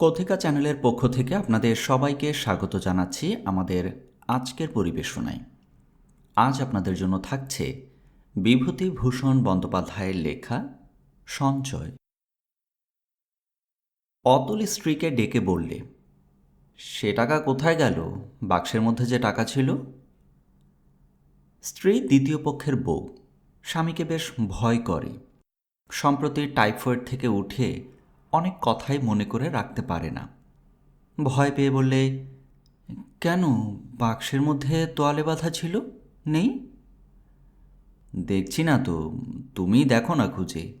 কথিকা চ্যানেলের পক্ষ থেকে আপনাদের সবাইকে স্বাগত জানাচ্ছি আমাদের আজকের পরিবেশনায়। আজ আপনাদের জন্য থাকছে বিভূতিভূষণ বন্দ্যোপাধ্যায়ের লেখা সঞ্চয়। অতুল স্ত্রীকে ডেকে বললে, সে টাকা কোথায় গেল? বাক্সের মধ্যে যে টাকা ছিল? স্ত্রী দ্বিতীয় পক্ষের বউ, স্বামীকে বেশ ভয় করে। সম্প্রতি টাইফয়েড থেকে উঠে অনেক কথাই মনে করে রাখতে পারে না। ভয় পেয়ে বললে, কেন? বাক্সের মধ্যে তোয়ালে বাঁধা ছিল? নেই? দেখছি না তো তুমি দেখো না খুঁজে।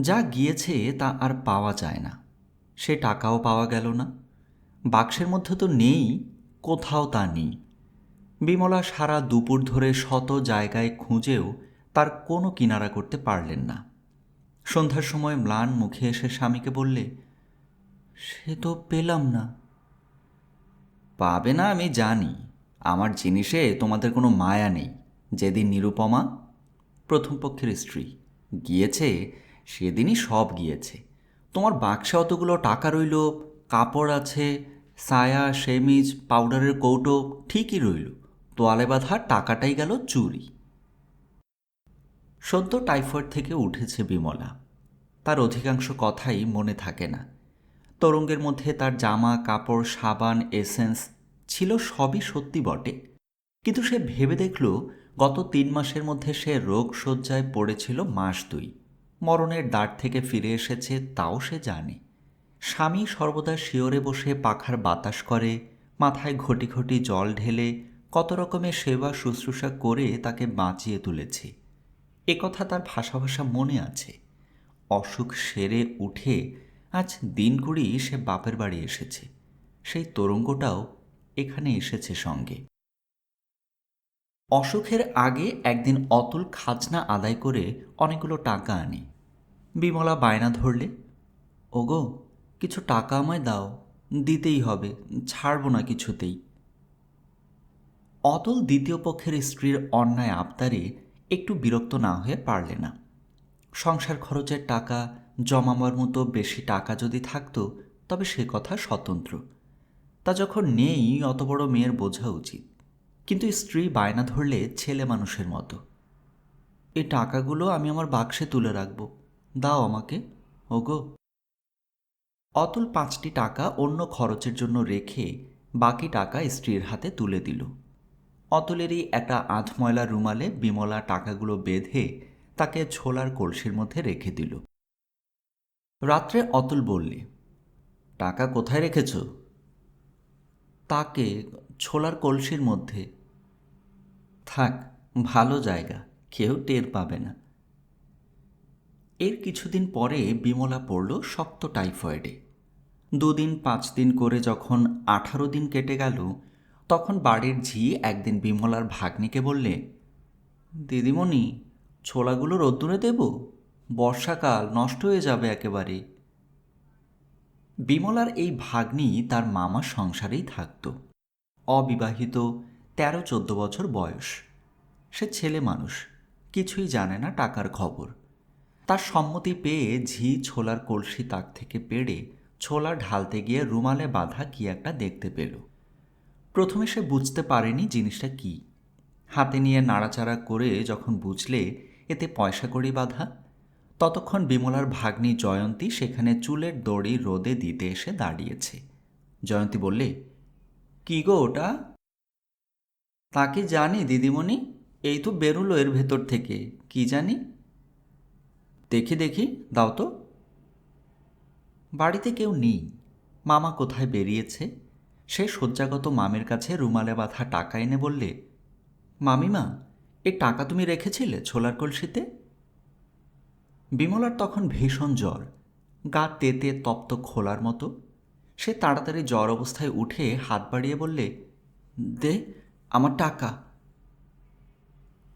যা গিয়েছে তা আর পাওয়া যায় না। সে টাকাও পাওয়া গেল না। বাক্সের মধ্যে তো নেই, কোথাও তা নেই। বিমলা সারা দুপুর ধরে শত জায়গায় খুঁজেও তার কোনো কিনারা করতে পারলেন না। সন্ধ্যার সময় ম্লান মুখে এসে স্বামীকে বললে, সে তো পেলাম না। পাবে না আমি জানি। আমার জিনিসে তোমাদের কোনো মায়া নেই। যেদিন নিরুপমা, প্রথম পক্ষের স্ত্রী, গিয়েছে, সেদিনই সব গিয়েছে। তোমার বাক্সে অতগুলো টাকা রইল, কাপড় আছে, সায়া, সেমিজ, পাউডারের কৌটো, ঠিকই রইল। তোয়ালে বাঁধা টাকাটাই গেল চুরি। সদ্য টাইফয়েড থেকে উঠেছে বিমলা। তার অধিকাংশ কথাই মনে থাকে না। তরঙ্গের মধ্যে তার জামা, কাপড়, সাবান, এসেন্স ছিল সবই সত্যি বটে। কিন্তু সে ভেবে দেখল গত তিন মাসের মধ্যে সে রোগ শয্যায় পড়েছিল মাস দুই। মরণের দ্বার থেকে ফিরে এসেছে তাও সে জানে। স্বামী সর্বদা শিওরে বসে পাখার বাতাস করে, মাথায় ঘটি ঘটি জল ঢেলে কত রকমের সেবা শুশ্রূষা করে তাকে বাঁচিয়ে তুলেছে। কথা তার ভাষা ভাষা মনে আছে। অসুখ সেরে উঠে আজ দিন কুড়ি সে বাপের বাড়ি এসেছে। সেই তরঙ্গটাও এখানে এসেছে সঙ্গে। অসুখের আগে একদিন অতুল খাজনা আদায় করে অনেকগুলো টাকা আনে। বিমলা বায়না ধরলে, ওগো, কিছু টাকা আমায় দাও, দিতেই হবে, ছাড়বো না কিছুতেই। অতুল দ্বিতীয় পক্ষের স্ত্রীর অন্যায় আবদারে একটু বিরক্ত না হয়ে পারলে না। সংসার খরচের টাকা, জমাবার মতো বেশি টাকা যদি থাকতো, তবে সে কথা স্বতন্ত্র। তা যখন নেই, অত বড় মেয়ের বোঝা উচিত। কিন্তু স্ত্রী বায়না ধরলে ছেলে মানুষের মতো। এ টাকাগুলো আমি আমার বাক্সে তুলে রাখব। দাও আমাকে। ওগো। অতুল পাঁচটি টাকা অন্য খরচের জন্য রেখে বাকি টাকা স্ত্রীর হাতে তুলে দিল। অতুলেরই একটা আধময়লা রুমালে বিমলা টাকাগুলো বেঁধে তাকে ছোলার কলসির মধ্যে রেখে দিল। রাত্রে অতুল বললে, টাকা কোথায় রেখেছ? তাকে ছোলার কলসির মধ্যে। থাক, ভালো জায়গা, কেউ টের পাবে না। এর কিছুদিন পরে বিমলা পড়ল শক্ত টাইফয়েডে। দুদিন পাঁচ দিন করে যখন আঠারো দিন কেটে গেল তখন বাড়ির ঝি একদিন বিমলার ভাগ্নিকে বললে, দিদিমণি, ছোলাগুলো রোদ্দুরে দেব? বর্ষাকাল নষ্ট হয়ে যাবে একেবারে। বিমলার এই ভাগ্নি তার মামার সংসারেই থাকত। অবিবাহিত, তেরো চোদ্দ বছর বয়স। সে ছেলে মানুষ, কিছুই জানে না টাকার খবর। তার সম্মতি পেয়ে ঝি ছোলার কলসি তাক থেকে পেড়ে ছোলা ঢালতে গিয়ে রুমালে বাঁধা কি একটা দেখতে পেল। প্রথমে সে বুঝতে পারেনি জিনিসটা কি। হাতে নিয়ে নাড়াচাড়া করে যখন বুঝলে, এতে পয়সা কড়ি বাঁধা। ততক্ষণ বিমলার ভাগ্নি জয়ন্তী সেখানে চুলের দড়ি রোদে দিতে এসে দাঁড়িয়েছে। জয়ন্তী বললে, কি গো ওটা? তাকে জানি দিদিমণি, এই তো বেরোলো এর ভেতর থেকে, কি জানি? দেখি দেখি, দাও তো। বাড়িতে কেউ নেই, মামা কোথায় বেরিয়েছে? সে শয্যাগত মামের কাছে রুমালে বাঁধা টাকা এনে বললে, মামিমা, এ টাকা তুমি রেখেছিলে ছোলার কলসিতে? বিমলার তখন ভীষণ জ্বর, গা তেতে তপ্ত খোলার মতো। সে তাড়াতাড়ি জ্বর অবস্থায় উঠে হাত বাড়িয়ে বললে, দে, আমার টাকা।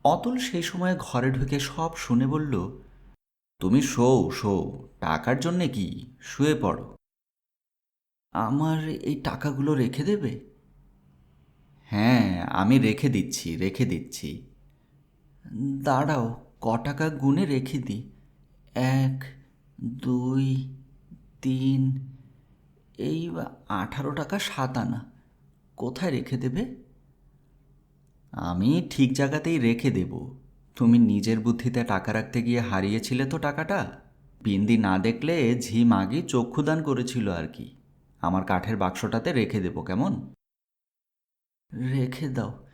অতুল সেই সময়ে ঘরে ঢুকে সব শুনে বলল, তুমি শো শো, টাকার জন্যে কি? শুয়ে পড়ো। আমার এই টাকাগুলো রেখে দেবে? হ্যাঁ আমি রেখে দিচ্ছি রেখে দিচ্ছি। দাঁড়াও ক টাকা গুনে রেখে দিই। এক দুই তিন এই আঠারো টাকা সাত আনা। কোথায় রেখে দেবে? আমি ঠিক জায়গাতেই রেখে দেব। তুমি নিজের বুদ্ধিতে টাকা রাখতে গিয়ে হারিয়েছিলে তো টাকাটা? বিন্দি না দেখলে ঝিম আগে চক্ষুদান করেছিল আর কি। আমার কাঠের বাক্সটাতে রেখে দেবো, কেমন? রেখে দাও।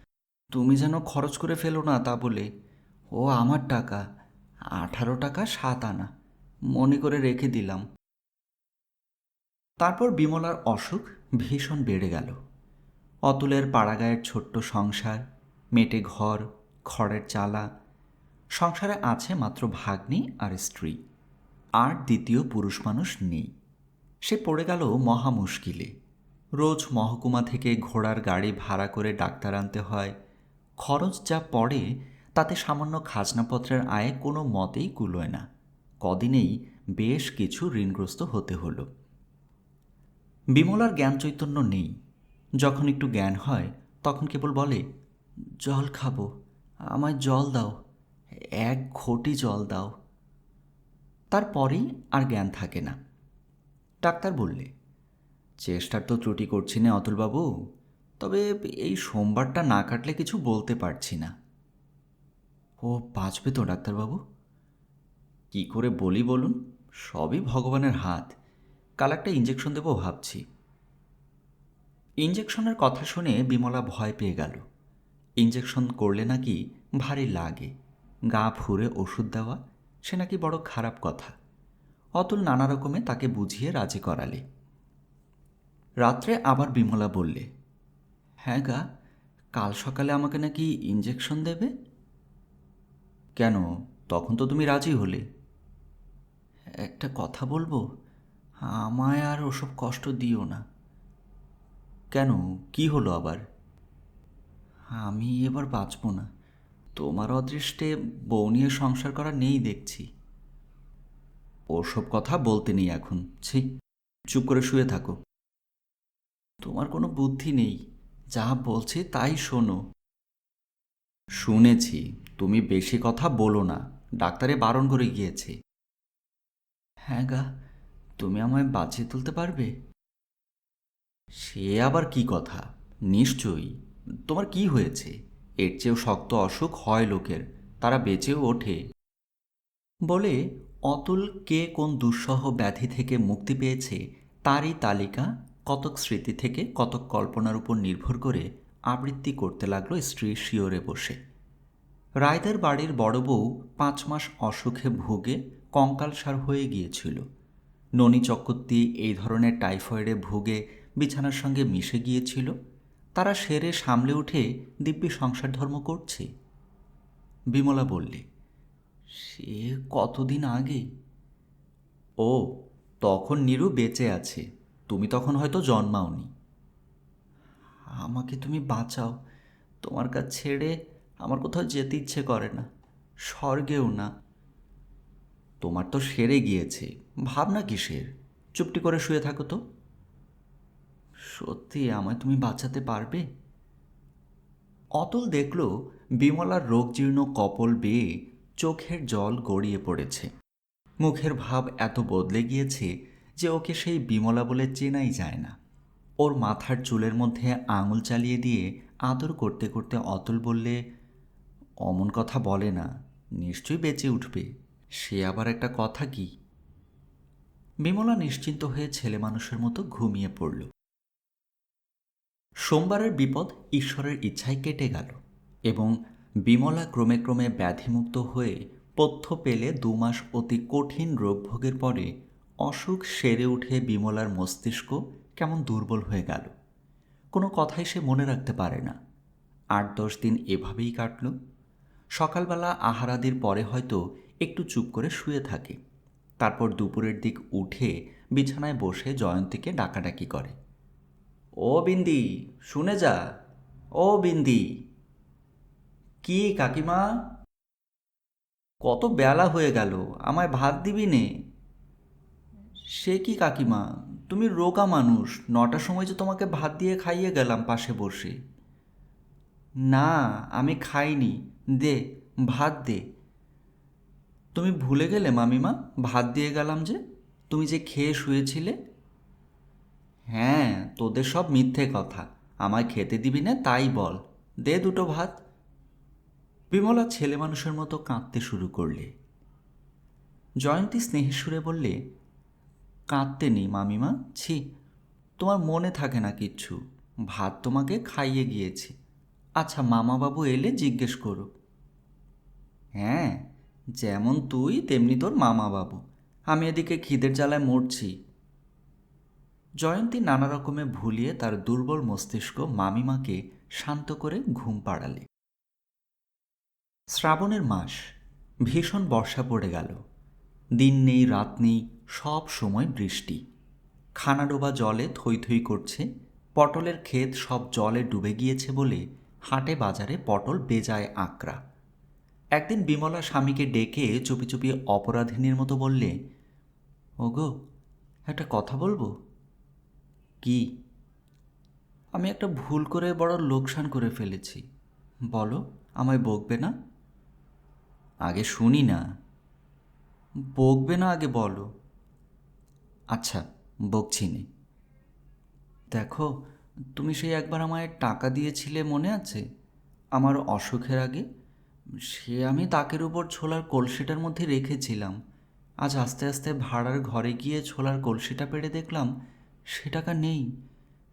তুমি যেন খরচ করে ফেলো না তা বলে। ও আমার টাকা। আঠারো টাকা সাত আনা। মনে করে রেখে দিলাম। তারপর বিমলার অসুখ ভীষণ বেড়ে গেল। অতুলের পাড়াগায়ের ছোট্ট সংসার, মেটে ঘর, খড়ের চালা। সংসারে আছে মাত্র ভাগ্নি আর স্ত্রী। আর দ্বিতীয় পুরুষ মানুষ নেই। সে পড়ে গেল মহা মুশকিলে। রোজ মহকুমা থেকে ঘোড়ার গাড়ি ভাড়া করে ডাক্তার আনতে হয়। খরচ যা পড়ে, তাতে সামান্য খাজনাপত্রের আয়ে কোনো মতেই কুলোয় না। কদিনেই বেশ কিছু ঋণগ্রস্ত হতে হলো। বিমলার জ্ঞান চৈতন্য নেই। যখন একটু জ্ঞান হয়, তখন কেবল বলে, জল খাব, আমায় জল দাও, এক ঘটি জল দাও। তারপরেই আর জ্ঞান থাকে না। ডাক্তার বললে, চেষ্টার তো ত্রুটি করছি না অতুলবাবু, তবে এই সোমবারটা না কাটলে কিছু বলতে পারছি না। ও বাঁচবে তো ডাক্তারবাবু? কি করে বলি বলুন, সবই ভগবানের হাত। কাল একটা ইঞ্জেকশন দেবো ভাবছি। ইঞ্জেকশনের কথা শুনে বিমলা ভয় পেয়ে গেল। ইঞ্জেকশন করলে নাকি ভারী লাগে, গা ফুরে ওষুধ দেওয়া, সে নাকি বড় খারাপ কথা। অতুল নানা রকমে তাকে বুঝিয়ে রাজি করালে। রাত্রে আবার বিমলা বললে হ্যাঁ গা, কাল সকালে আমাকে নাকি ইঞ্জেকশন দেবে? কেন? তখন তো তুমি রাজি হলে। একটা কথা বলব? আমায় আর ওসব কষ্ট দিও না। কেন? কি হলো আবার? আমি এবার বাঁচব না। তোমার অদৃষ্টে বউ নিয়ে সংসার করা নেই দেখছি। ওসব কথা বলতে নেই এখন। ছি, চুপ করে শুয়ে থাকো। তোমার কোনো বুদ্ধি নেই। যা বলছে তাই শোনো। শুনেছি, তুমি বেশি কথা বলো না। ডাক্তারে বারণ করে গিয়েছে। হ্যাঁ গা, তুমি আমায় বাঁচিয়ে তুলতে পারবে? সে আবার কি কথা? নিশ্চয়ই। তোমার কি হয়েছে? এর চেয়েও শক্ত অসুখ হয় লোকের। তারা বেঁচেও ওঠে। বলে অতুল কে কোন দুঃসহ ব্যাধি থেকে মুক্তি পেয়েছে, তারই তালিকা, কতক স্মৃতি থেকে কতক কল্পনার উপর নির্ভর করে আবৃত্তি করতে লাগল স্ত্রী শিওরে বসে। রায়দের বাড়ির বড় বউ পাঁচ মাস অসুখে ভুগে কঙ্কালসার হয়ে গিয়েছিল। ননী চক্রবর্তী এই ধরনের টাইফয়েডে ভুগে বিছানার সঙ্গে মিশে গিয়েছিল। তারা সেরে সামলে উঠে দিব্যি সংসার ধর্ম করছে। বিমলা বললে সে কতদিন আগে? ও, তখন নিরু বেঁচে আছে। তুমি তখন হয়তো জন্মাওনি। আমাকে তুমি বাঁচাও। তোমার কাছ ছেড়ে আমার কোথাও যেতে ইচ্ছে করে না। স্বর্গেও না। তোমার তো সেরে গিয়েছে। ভাবনা কিসের? চুপটি করে শুয়ে থাকো তো। সত্যি আমায় তুমি বাঁচাতে পারবে? অতুল দেখল বিমলার রোগজীর্ণ কপল বেয়ে চোখের জল গড়িয়ে পড়েছে। মুখের ভাব এত বদলে গিয়েছে যে ওকে সেই বিমলা বলে চেনাই যায় না। ওর মাথার চুলের মধ্যে আঙুল চালিয়ে দিয়ে আদর করতে করতে অতুল বললে, অমন কথা বলে না, নিশ্চয়ই বেঁচে উঠবে। সে আবার একটা কথা কি? বিমলা নিশ্চিন্ত হয়ে ছেলে মানুষের মতো ঘুমিয়ে পড়ল। সোমবারের বিপদ ঈশ্বরের ইচ্ছায় কেটে গেল এবং বিমলা ক্রমে ক্রমে ব্যাধিমুক্ত হয়ে পথ্য পেলে দু মাস অতি কঠিন রোগভোগের পরে অসুখ সেরে উঠে বিমলার মস্তিষ্ক কেমন দুর্বল হয়ে গেল। কোনো কথাই সে মনে রাখতে পারে না। আট দশ দিন এভাবেই কাটল। সকালবেলা আহারাদির পরে হয়তো একটু চুপ করে শুয়ে থাকে। তারপর দুপুরের দিক উঠে বিছানায় বসে জয়ন্তীকে ডাকাডাকি করে। ও বিন্দি, শুনে যা। ও বিন্দি কি কাকিমা? কত বেলা হয়ে গেল, আমায় ভাত দিবি নে। সে কি কাকিমা? তুমি রোগা মানুষ, নটার সময় যে তোমাকে ভাত দিয়ে খাইয়ে গেলাম পাশে বসে। না, আমি খাইনি। দে, ভাত দে। তুমি ভুলে গেলে মামিমা, ভাত দিয়ে গেলাম যে, তুমি যে খেয়ে শুয়েছিলে? হ্যাঁ তোদের সব মিথ্যে কথা। আমায় খেতে দিবি না, তাই বল। দে দুটো ভাত। বিমলা ছেলে মানুষের মতো কাঁদতে শুরু করলে। জয়ন্তী স্নেহের সুরে বললে, কাঁদতে নেই মামিমা, ছি, তোমার মনে থাকে না কিচ্ছু। ভাত তোমাকে খাইয়ে গিয়েছি। আচ্ছা মামাবাবু এলে জিজ্ঞেস করো। হ্যাঁ যেমন তুই, তেমনি তোর মামাবাবু। আমি এদিকে খিদের জ্বালায় মরছি। জয়ন্তী নানা রকমে ভুলিয়ে তার দুর্বল মস্তিষ্ক মামিমাকে শান্ত করে ঘুম পাড়ালে। শ্রাবণের মাস, ভীষণ বর্ষা পড়ে গেল। দিন নেই, রাত নেই, সব সময় বৃষ্টি। খানাডোবা জলে থই থই করছে, পটলের ক্ষেত সব জলে ডুবে গিয়েছে বলে হাটে বাজারে পটল বেজায় আঁকড়া। একদিন বিমলা স্বামীকে ডেকে চুপি চুপি অপরাধিনীর মতো বললে, ওগো, একটা কথা বলব? কি? আমি একটা ভুল করে বড় লোকসান করে ফেলেছি। বলো, আমায় বকবে না? আগে শুনি না। বকবে না আগে বলো। আচ্ছা বকছি নে। দেখো, তুমি সেই একবার আমায় টাকা দিয়েছিলে মনে আছে? আমার অসুখের আগে? সে আমি তাকের উপর ছোলার কলসিটার মধ্যে রেখেছিলাম। আজ আস্তে আস্তে ভাড়ার ঘরে গিয়ে ছোলার কলসিটা পেড়ে দেখলাম, সে টাকা নেই।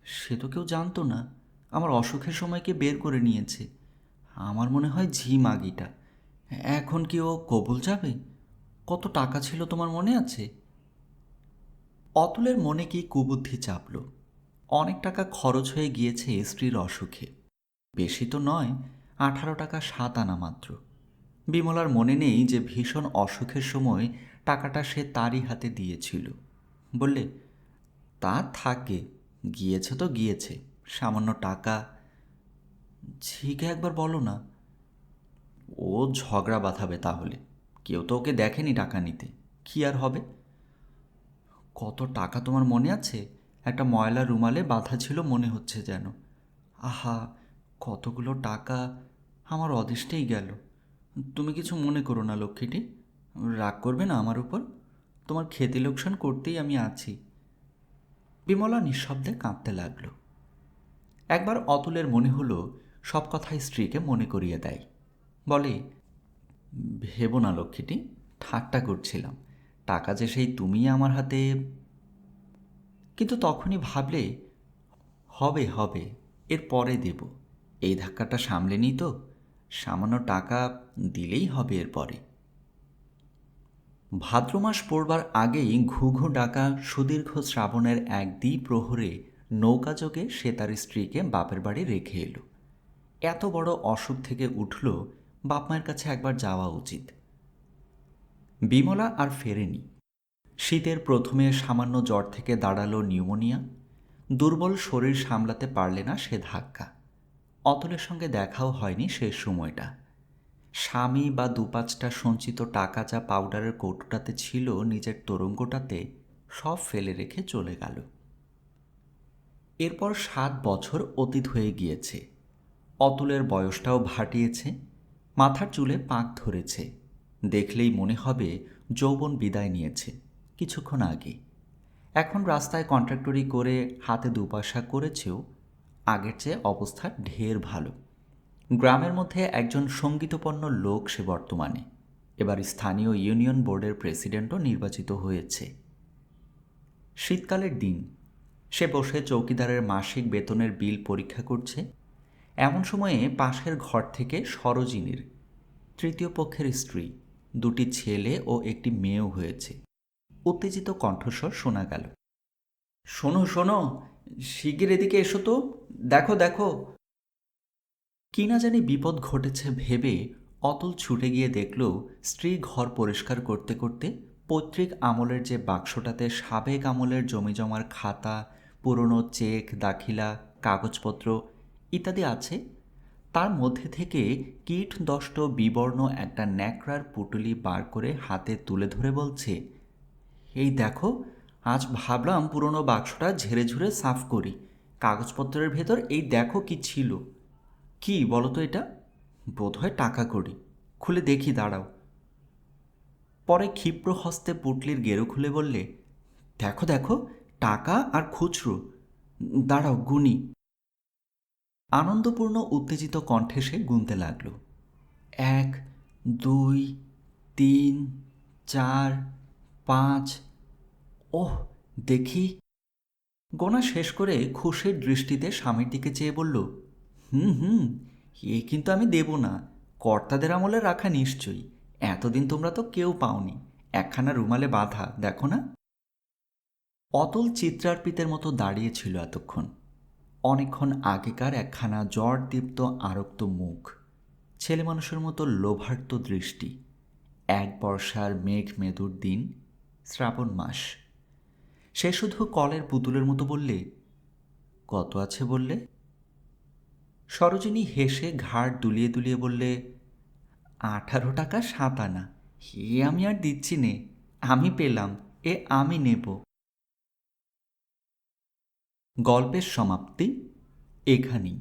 সে তো কেউ জানতো না। আমার অসুখের সময়কে বের করে নিয়েছে? আমার মনে হয় ঝি মাগিটা এখন কি ও কবুল যাবে? কত টাকা ছিল তোমার মনে আছে? অতুলের মনে কি কুবুদ্ধি চাপল? অনেক টাকা খরচ হয়ে গিয়েছে স্ত্রীর অসুখে। বেশি তো নয়, আঠারো টাকা সাত আনা মাত্র। বিমলার মনে নেই যে ভীষণ অসুখের সময় টাকাটা সে তারই হাতে দিয়েছিল। বললে, তা থাকে, গিয়েছে তো গিয়েছে, সামান্য টাকা। ঝিকে একবার বলো না ও ঝগড়া বাঁধাবে তাহলে। কেউ তো ওকে দেখেনি টাকা নিতে। কি আর হবে? কত টাকা তোমার মনে আছে? একটা ময়লা রুমালে বাঁধা ছিল মনে হচ্ছে যেন। আহা, কতগুলো টাকা। আমার অদৃষ্টেই গেল। তুমি কিছু মনে করো না, লক্ষ্মীটি। রাগ করবে না আমার উপর? তোমার খেতে লোকসান করতেই আমি আছি। বিমলা নিঃশব্দে কাঁদতে লাগল। একবার অতুলের মনে হলো, সব কথাই স্ত্রীকে মনে করিয়ে দেয়। বলে, ভেবো না লক্ষ্মীটি, ঠাট্টা করছিলাম। টাকা যে সেই তুমি আমার হাতে কিন্তু তখনই ভাবলে, হবে হবে, এর পরে দেব। এই ধাক্কাটা সামলে নি তো, সামান্য টাকা দিলেই হবে এরপরে ভাদ্র মাস পড়বার আগেই ঘু ঘু ডাকা সুদীর্ঘ শ্রাবণের এক দ্বি প্রহরে নৌকাযোগে সে তার স্ত্রীকে বাপের বাড়ি রেখে এলো। এত বড় অসুখ থেকে উঠল বাপ মায়ের কাছে একবার যাওয়া উচিত। বিমলা আর ফেরেনি। শীতের প্রথমে সামান্য জ্বর থেকে দাঁড়াল নিউমোনিয়া। দুর্বল শরীর সামলাতে পারলে না সে ধাক্কা। অতলের সঙ্গে দেখাও হয়নি শেষ সময়টা। স্বামী বা দুপাঁচটা সঞ্চিত টাকা যা পাউডারের কৌটোটাতে ছিল নিজের তরঙ্গটাতে সব ফেলে রেখে চলে গেল। এরপর সাত বছর অতীত হয়ে গিয়েছে। অতুলের বয়সটাও ভাটিয়েছে। মাথার চুলে পাক ধরেছে। দেখলেই মনে হবে যৌবন বিদায় নিয়েছে, কিছুক্ষণ আগে। এখন রাস্তায় কন্ট্রাক্টরি করে হাতে দুপয়সা করেছেও আগের চেয়ে অবস্থা ঢের ভালো। গ্রামের মধ্যে একজন সঙ্গীতপন্ন লোক সে বর্তমানে। এবার স্থানীয় ইউনিয়ন বোর্ডের প্রেসিডেন্টও নির্বাচিত হয়েছে। শীতকালের দিন। সে বসে চৌকিদারের মাসিক বেতনের বিল পরীক্ষা করছে। এমন সময়ে পাশের ঘর থেকে সরোজিনীর তৃতীয় পক্ষের স্ত্রী, দুটি ছেলে ও একটি মেয়েও হয়েছে। উত্তেজিত কণ্ঠস্বর শোনা গেল। শোনো শোনো, শিগগির এদিকে এসো তো। দেখো দেখো। কি না জানি বিপদ ঘটেছে ভেবে অতল ছুটে গিয়ে দেখল স্ত্রী ঘর পরিষ্কার করতে করতে পৈতৃক আমলের যে বাক্সটাতে সাবেক আমলের জমি জমার খাতা, পুরনো চেক, দাখিলা, কাগজপত্র ইত্যাদি আছে। তার মধ্যে থেকে কীট দষ্ট বিবর্ণ একটা ন্যাকড়ার পুটুলি বার করে হাতে তুলে ধরে বলছে, এই দেখো, আজ ভাবলাম পুরনো বাক্সটা ঝেড়ে ঝুড়ে সাফ করি। কাগজপত্রের ভেতর এই দেখো কি ছিল। কি বলো তো এটা? বোধহয় টাকা করি খুলে দেখি, দাঁড়াও। পরে ক্ষিপ্র হস্তে পুটলির গেরো খুলে বললে, দেখো দেখো, টাকা আর খুচরো। দাঁড়াও, গুনি। আনন্দপূর্ণ উত্তেজিত কণ্ঠে সে গুনতে লাগল। এক, দুই, তিন, চার, পাঁচ, ওহ, দেখি। গোনা শেষ করে খুশির দৃষ্টিতে স্বামীর দিকে চেয়ে বলল, হুম হুম, এ কিন্তু আমি দেব না। কর্তাদের আমলে রাখা নিশ্চয়ই। এতদিন তোমরা তো কেউ পাওনি। একখানা রুমালে বাঁধা, দেখো না? অতল চিত্রার্পিতের মতো দাঁড়িয়েছিল এতক্ষণ। অনেকক্ষণ আগেকার একখানা জ্বরদীপ্ত আরক্ত মুখ, ছেলে মানুষের মতো লোভার্ত দৃষ্টি, এক বর্ষার মেঘ মেদুর দিন, শ্রাবণ মাস। সে শুধু কলের পুতুলের মতো বললে, কত আছে? বললে। সরোজিনী হেসে ঘাড় দুলিয়ে দুলিয়ে বললে, আঠারো টাকা সাত আনা হে আমি আর দিচ্ছি নে, আমি পেলাম, এ আমি নেব। গল্পের সমাপ্তি এখানেই।